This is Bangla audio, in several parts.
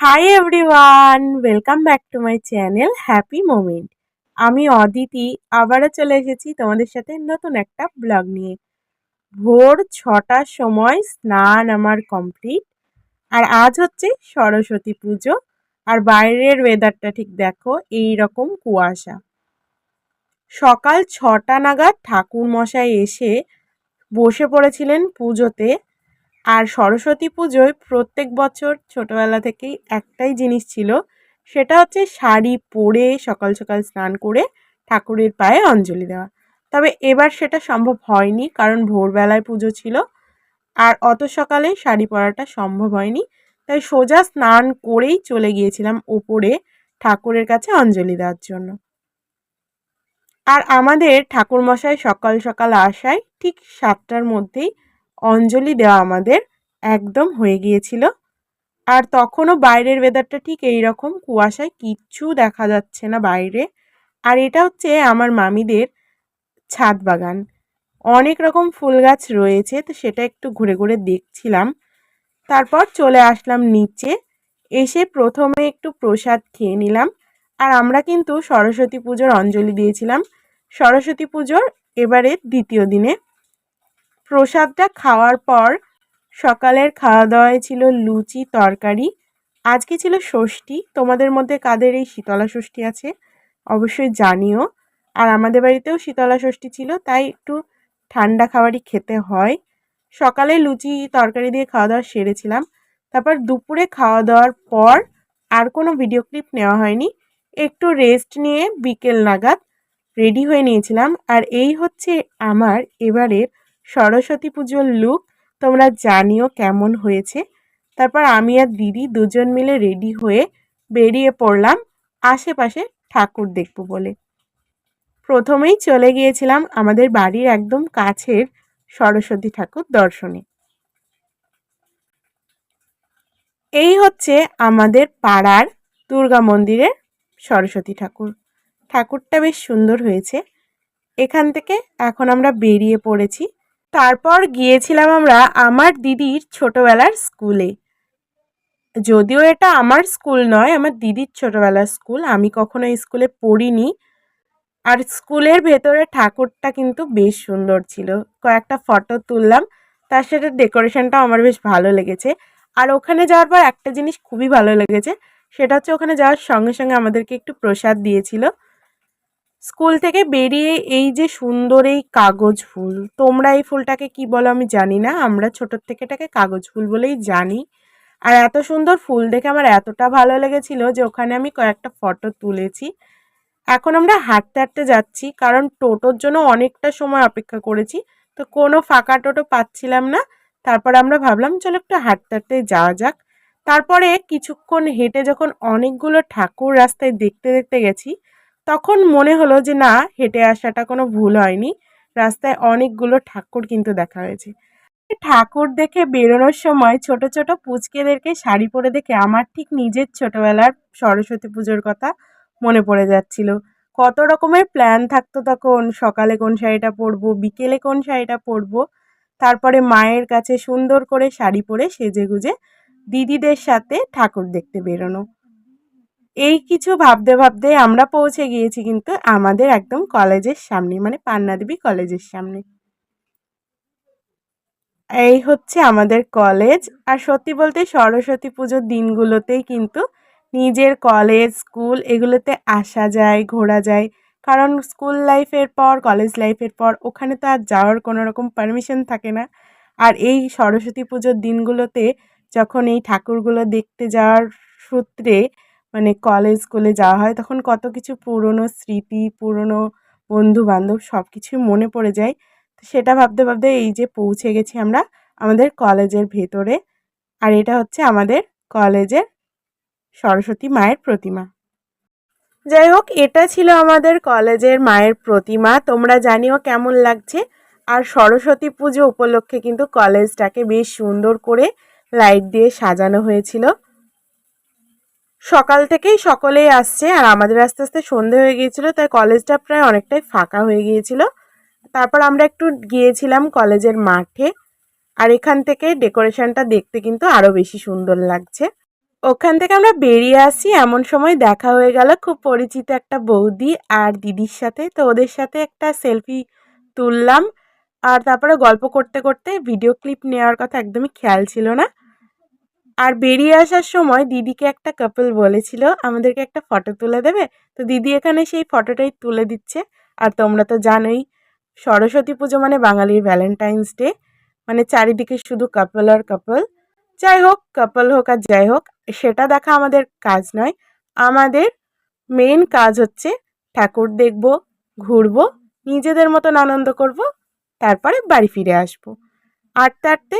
Hi everyone welcome back to my channel happy moment আমি অদিতি, আবারও চলে এসেছি তোমাদের সাথে নতুন একটা ব্লগ নিয়ে। ভোর ছটার সময় স্নান আমার কমপ্লিট আর আজ হচ্ছে সরস্বতী পুজো, আর বাইরের ওয়েদারটা ঠিক দেখো এই রকম কুয়াশা। সকাল ছটা নাগাদ ঠাকুর মশাই এসে বসে পড়েছিলেন পুজোতে আর সরস্বতী পুজোয় প্রত্যেক বছর ছোটবেলা থেকেই একটাই জিনিস ছিল, সেটা হচ্ছে শাড়ি পরে সকাল সকাল স্নান করে ঠাকুরের পায়ে অঞ্জলি দেওয়া। তবে এবার সেটা সম্ভব হয়নি, কারণ ভোরবেলায় পুজো ছিল আর অত সকালে শাড়ি পরাটা সম্ভব হয়নি। তাই সোজা স্নান করেই চলে গিয়েছিলাম ওপরে ঠাকুরের কাছে অঞ্জলি দেওয়ার জন্য। আর আমাদের ঠাকুরমশাই সকাল সকাল আসায় ঠিক সাতটার মধ্যেই অঞ্জলি দেওয়া আমাদের একদম হয়ে গিয়েছিল। আর তখনও বাইরের ওয়েদারটা ঠিক এই রকম কুয়াশায় কিচ্ছু দেখা যাচ্ছে না বাইরে। আর এটা হচ্ছে আমার মামিদের ছাদ বাগান। অনেক রকম ফুল গাছ রয়েছে, তো সেটা একটু ঘুরে ঘুরে দেখছিলাম। তারপর চলে আসলাম নিচে, এসে প্রথমে একটু প্রসাদ খেয়ে নিলাম। আর আমরা কিন্তু সরস্বতী পুজোর অঞ্জলি দিয়েছিলাম। সরস্বতী পুজোর এবারে দ্বিতীয় দিনে প্রসাদটা খাওয়ার পর সকালের খাওয়া দাওয়ায় ছিল লুচি, তরকারি। আজকে ছিল ষষ্ঠী। তোমাদের মধ্যে কাদের এই শীতলা ষষ্ঠী আছে? অবশ্যই জানিও। আর আমাদের বাড়িতেও শীতলা ষষ্ঠী ছিল, তাই একটু ঠান্ডা খাবারই খেতে হয়। সকালে লুচি, তরকারি দিয়ে খাওয়া দাওয়া সেরেছিলাম। তারপর দুপুরে খাওয়া দাওয়ার পর আর কোনো ভিডিও ক্লিপ নেওয়া হয়নি। একটু রেস্ট নিয়ে বিকেল নাগাদ রেডি হয়ে নিয়েছিলাম। আর এই হচ্ছে আমার এবারের সরস্বতী পুজোর লুক তোমরা জানিও কেমন হয়েছে। তারপর আমি আর দিদি দুজন মিলে রেডি হয়ে বেরিয়ে পড়লাম আশেপাশে ঠাকুর দেখব বলে। প্রথমেই চলে গিয়েছিলাম আমাদের বাড়ির একদম কাছের সরস্বতী ঠাকুর দর্শনে। এই হচ্ছে আমাদের পাড়ার দুর্গা মন্দিরের সরস্বতী ঠাকুর। ঠাকুরটা বেশ সুন্দর হয়েছে। এখান থেকে এখন আমরা বেরিয়ে পড়েছি। তারপর গিয়েছিলাম আমরা আমার দিদির ছোটবেলার স্কুলে। যদিও এটা আমার স্কুল নয়, আমার দিদির ছোটবেলার স্কুল। আমি কখনো স্কুলে পড়িনি। আর স্কুলের ভেতরে ঠাকুরটা কিন্তু বেশ সুন্দর ছিল। কয়েকটা ফটো তুললাম, তার সাথে ডেকোরেশনটা আমার বেশ ভালো লেগেছে। আর ওখানে যাওয়ার পর একটা জিনিস খুবই ভালো লেগেছে, সেটা হচ্ছে ওখানে যাওয়ার সঙ্গে সঙ্গে আমাদেরকে একটু প্রসাদ দিয়েছিল। স্কুল থেকে বেরিয়ে এই যে সুন্দর এই কাগজ ফুল, তোমরা এই ফুলটাকে কি বলো আমি জানি না, আমরা ছোটোর থেকে এটাকে কাগজ ফুল বলেই জানি। আর এত সুন্দর ফুল দেখে আমার এতটা ভালো লেগেছিল যে ওখানে আমি কয়েকটা ফটো তুলেছি। এখন আমরা হাঁটতে হাঁটতে যাচ্ছি, কারণ টোটোর জন্য অনেকটা সময় অপেক্ষা করেছি, তো কোনো ফাঁকা টোটো পাচ্ছিলাম না। তারপর আমরা ভাবলাম, চলো একটু হাঁটতে হাঁটতে যাওয়া যাক। তারপরে কিছুক্ষণ হেঁটে যখন অনেকগুলো ঠাকুর রাস্তায় দেখতে দেখতে গেছি তখন মনে হলো যে, না, হেঁটে আসাটা কোনো ভুল হয়নি। রাস্তায় অনেকগুলো ঠাকুর কিন্তু দেখা হয়েছে। ঠাকুর দেখে বেরোনোর সময় ছোট ছোট পুচকেদেরকে শাড়ি পরে দেখে আমার ঠিক নিজের ছোটবেলার সরস্বতী পুজোর কথা মনে পড়ে যাচ্ছিল। কত রকমের প্ল্যান থাকতো তখন, সকালে কোন শাড়িটা পরবো, বিকেলে কোন শাড়িটা পরবো। তারপরে মায়ের কাছে সুন্দর করে শাড়ি পরে সেজে গুজে দিদিদের সাথে ঠাকুর দেখতে বেরোনো। এই কিছু ভাবতে ভাবতে আমরা পৌঁছে গিয়েছি কিন্তু আমাদের একদম কলেজের সামনে মানে পান্নাদেবী কলেজের সামনে। এই হচ্ছে আমাদের কলেজ। আর সত্যি বলতে সরস্বতী পুজোর দিনগুলোতেই কিন্তু নিজের কলেজ, স্কুল এগুলোতে আসা যায়, ঘোরা যায়। কারণ স্কুল লাইফের পর, কলেজ লাইফের পর ওখানে তো আর যাওয়ার কোনো রকম পারমিশন থাকে না। আর এই সরস্বতী পুজোর দিনগুলোতে যখন এই ঠাকুরগুলো দেখতে যাওয়ার সূত্রে মানে কলেজ স্কুলে যাওয়া হয়, তখন কত কিছু পুরনো স্মৃতি, পুরনো বন্ধু বান্ধব সব কিছুই মনে পড়ে যায়। তো সেটা ভাবতে ভাবতে এই যে পৌঁছে গেছি আমরা আমাদের কলেজের ভেতরে, আর এটা হচ্ছে আমাদের কলেজের সরস্বতী মায়ের প্রতিমা। যাই হোক, এটা ছিল আমাদের কলেজের মায়ের প্রতিমা। তোমরা জানিও কেমন লাগছে। আর সরস্বতী পুজো উপলক্ষে কিন্তু কলেজটাকে বেশ সুন্দর করে লাইট দিয়ে সাজানো হয়েছিল। সকাল থেকেই সকলেই আসছে, আর আমাদের আস্তে আস্তে সন্ধে হয়ে গিয়েছিল, তাই কলেজটা প্রায় অনেকটাই ফাঁকা হয়ে গিয়েছিল। তারপর আমরা একটু গিয়েছিলাম কলেজের মাঠে, আর এখান থেকে ডেকোরেশনটা দেখতে কিন্তু আরও বেশি সুন্দর লাগছে। ওখান থেকে আমরা বেরিয়ে আসি, এমন সময় দেখা হয়ে গেল খুব পরিচিত একটা বৌদি আর দিদির সাথে, তো ওদের সাথে একটা সেলফি তুললাম। আর তারপরে গল্প করতে করতে ভিডিও ক্লিপ নেওয়ার কথা একদমই খেয়াল ছিল না। আর বেরিয়ে আসার সময় দিদিকে একটা কাপল বলেছিল, আমাদেরকে একটা ফটো তুলে দেবে? তো দিদি এখানে সেই ফটোটাই তুলে দিচ্ছে। আর তোমরা তো জানোই, সরস্বতী পুজো মানে বাঙালির ভ্যালেন্টাইন্স ডে মানে চারিদিকে শুধু কাপল আর কাপল যাই হোক কাপল হোক আর যাই হোক, সেটা দেখা আমাদের কাজ নয়। আমাদের মেন কাজ হচ্ছে ঠাকুর দেখব, ঘুরবো, নিজেদের মতন আনন্দ করব, তারপরে বাড়ি ফিরে আসব। আটতে আটতে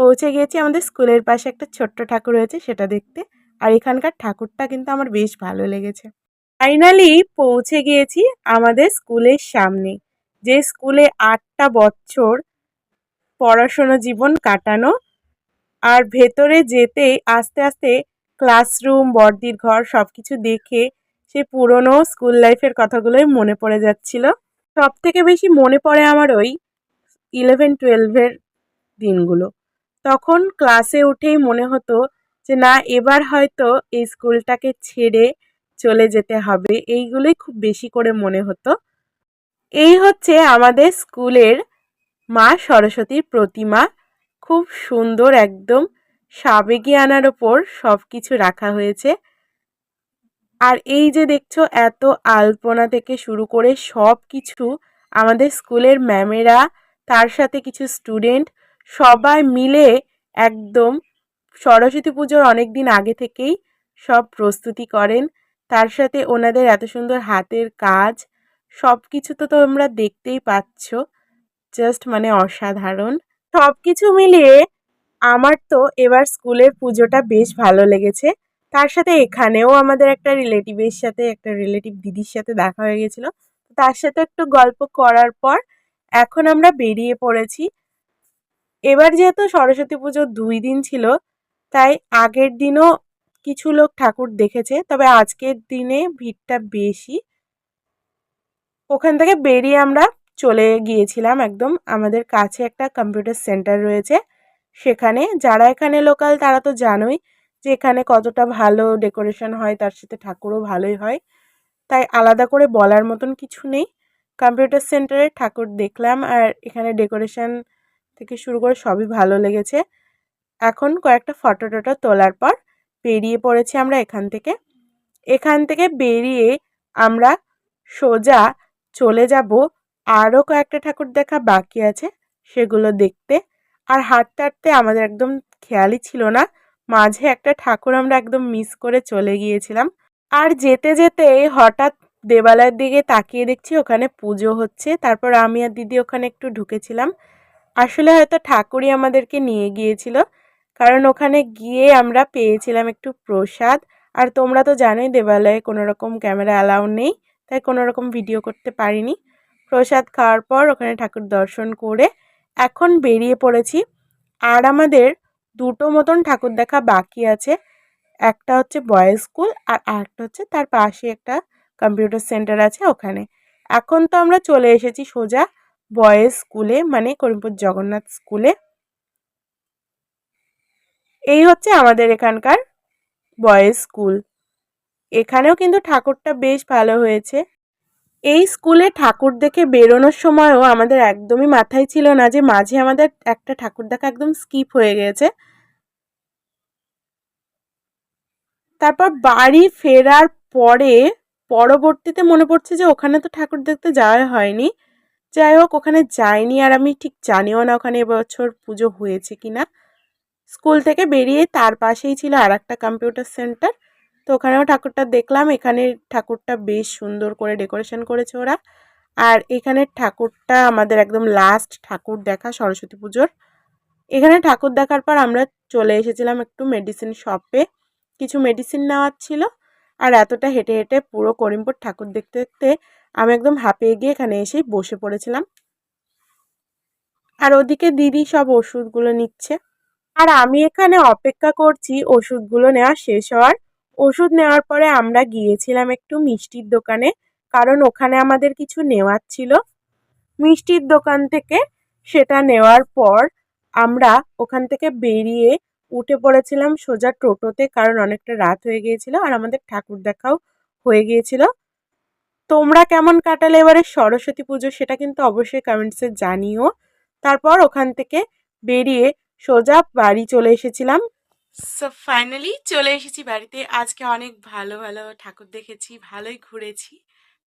পৌঁছে গিয়েছি আমাদের স্কুলের পাশে একটা ছোট্ট ঠাকুর রয়েছে সেটা দেখতে। আর এখানকার ঠাকুরটা কিন্তু আমার বেশ ভালো লেগেছে। ফাইনালি পৌঁছে গিয়েছি আমাদের স্কুলের সামনে, যে স্কুলে আটটা বছর পড়াশোনা জীবন কাটানো আর ভেতরে যেতে আস্তে আস্তে ক্লাসরুম বর্দির ঘর সব কিছু দেখে সে পুরনো স্কুল লাইফের কথাগুলোই মনে পড়ে যাচ্ছিল। সব থেকে বেশি মনে পড়ে আমার ওই ইলেভেন টুয়েলভের দিনগুলো। তখন ক্লাসে উঠেই মনে হতো যে, না, এবার হয়তো এই স্কুলটাকে ছেড়ে চলে যেতে হবে। এইগুলোই খুব বেশি করে মনে হতো। এই হচ্ছে আমাদের স্কুলের মা সরস্বতীর প্রতিমা। খুব সুন্দর, একদম সাবেকি আনার ওপর সব কিছু রাখা হয়েছে। আর এই যে দেখছ, এত আলপনা থেকে শুরু করে সব কিছু আমাদের স্কুলের ম্যামেরা, তার সাথে কিছু স্টুডেন্ট সবাই মিলে একদম সরস্বতী পুজোর অনেক দিন আগে থেকেই সব প্রস্তুতি করেন। তার সাথে ওনাদের এত সুন্দর হাতের কাজ সব কিছু তো তোমরা দেখতেই পাচ্ছ। জাস্ট মানে অসাধারণ। সব কিছু মিলিয়ে আমার তো এবার স্কুলের পুজোটা বেশ ভালো লেগেছে। তার সাথে এখানেও আমাদের একটা রিলেটিভের সাথে, একটা রিলেটিভ দিদির সাথে দেখা হয়ে গেছিল। তার সাথে একটু গল্প করার পর এখন আমরা বেরিয়ে পড়েছি। এবার যেহেতু সরস্বতী পুজো দুই দিন ছিল, তাই আগের দিনও কিছু লোক ঠাকুর দেখেছে, তবে আজকের দিনে ভিড়টা বেশি। ওখান থেকে বেরিয়ে আমরা চলে গিয়েছিলাম একদম, আমাদের কাছে একটা কম্পিউটার সেন্টার রয়েছে। সেখানে যারা এখানে লোকাল তারা তো জানোই যে এখানে কতটা ভালো ডেকোরেশন হয়, তার সাথে ঠাকুরও ভালোই হয়। তাই আলাদা করে বলার মতন কিছু নেই। কম্পিউটার সেন্টারে ঠাকুর দেখলাম আর এখানে ডেকোরেশন থেকে শুরু করে সবই ভালো লেগেছে। এখন কয়েকটা ফটো টটো তোলার পর বেরিয়ে পড়েছি আমরা এখান থেকে। এখান থেকে বেরিয়ে আমরা সোজা চলে যাব। আরও কয়েকটা ঠাকুর দেখা বাকি আছে সেগুলো দেখতে। আর হাঁটতে হাঁটতে আমাদের একদম খেয়ালই ছিল না। মাঝে একটা ঠাকুর আমরা একদম মিস করে চলে গিয়েছিলাম। আর যেতে যেতে হঠাৎ দেবালয়ের দিকে তাকিয়ে দেখছি ওখানে পুজো হচ্ছে। তারপর আমি আর দিদি ওখানে একটু ঢুকেছিলাম। আসলে হয়তো ঠাকুরই আমাদেরকে নিয়ে গিয়েছিল। কারণ ওখানে গিয়ে আমরা পেয়েছিলাম একটু প্রসাদ। আর তোমরা তো জানোই দেবালয়ে কোনো রকম ক্যামেরা অ্যালাউ নেই, তাই কোনো রকম ভিডিও করতে পারিনি। প্রসাদ খাওয়ার পর ওখানে ঠাকুর দর্শন করে এখন বেরিয়ে পড়েছি। আর আমাদের দুটো মতন ঠাকুর দেখা বাকি আছে। একটা হচ্ছে বয়েজ স্কুল আর আরেকটা হচ্ছে তার পাশে একটা কম্পিউটার সেন্টার আছে ওখানে। এখন তো আমরা চলে এসেছি সোজা। বয়েজ স্কুলে মানে করিমপুর জগন্নাথ স্কুলে। এই হচ্ছে আমাদের এখানকার বয়েজ স্কুল। এখানেও কিন্তু ঠাকুরটা বেশ ভালো হয়েছে। এই স্কুলে ঠাকুর দেখে বেরোনোর সময়ও আমাদের একদমই মাথায় ছিল না যে মাঝে আমাদের একটা ঠাকুর দেখা একদম স্কিপ হয়ে গেছে। তারপর বাড়ি ফেরার পরে পরবর্তীতে মনে পড়ছে যে ওখানে তো ঠাকুর দেখতে যাওয়া হয়নি। যাই হোক, ওখানে যাইনি আর আমি ঠিক জানিও না ওখানে এবছর পুজো হয়েছে কি না স্কুল থেকে বেরিয়ে তার পাশেই ছিল আর একটা কম্পিউটার সেন্টার তো ওখানেও ঠাকুরটা দেখলাম, এখানে ঠাকুরটা বেশ সুন্দর করে ডেকোরেশন করেছে ওরা। আর এখানের ঠাকুরটা আমাদের একদম লাস্ট ঠাকুর দেখা, সরস্বতী পুজোর। এখানে ঠাকুর দেখার পর আমরা চলে এসেছিলাম একটু মেডিসিন শপে কিছু মেডিসিন নেওয়ার ছিল। আর এতটা হেঁটে হেঁটে পুরো করিমপুর ঠাকুর দেখতে দেখতে আমি একদম হাঁপিয়ে গিয়ে এখানে এসেই বসে পড়েছিলাম। আর ওদিকে দিদি সব ওষুধগুলো নিচ্ছে। আর আমি এখানে অপেক্ষা করছি ওষুধগুলো নেওয়া শেষ হওয়ার। ওষুধ নেওয়ার পরে আমরা গিয়েছিলাম একটু মিষ্টির দোকানে, কারণ ওখানে আমাদের কিছু নেওয়ার ছিল। মিষ্টির দোকান থেকে সেটা নেওয়ার পর আমরা ওখান থেকে বেরিয়ে উঠে পড়েছিলাম সোজা টোটোতে, কারণ অনেকটা রাত হয়ে গিয়েছিল আর আমাদের ঠাকুর দেখাও হয়ে গিয়েছিল। তোমরা কেমন কাটালে? এবারে সরস্বতী পুজো সেটা কিন্তু অবশ্যই কমেন্টসে জানিও। তারপর ওখান থেকে বেরিয়ে সোজা বাড়ি চলে এসেছিলাম। সো ফাইনালি চলে এসেছি বাড়িতে। আজকে অনেক ভালো ভালো ঠাকুর দেখেছি ভালোই ঘুরেছি।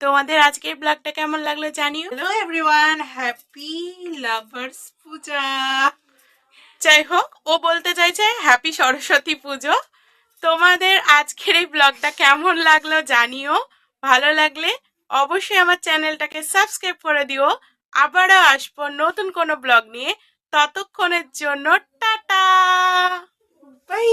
তোমাদের আজকের ব্লগটা কেমন লাগল জানিও? Hello everyone happy lovers Puja. যাই হোক ও বলতে চাইছে হ্যাপি সরস্বতী পুজো। তোমাদের আজকের এই ব্লগটা কেমন লাগল জানিও? ভালো লাগলে অবশ্যই আমার চ্যানেলটাকে সাবস্ক্রাইব করে দিও। আবারও আসব নতুন কোনো ব্লগ নিয়ে। ততক্ষণের জন্য টাটা। বাই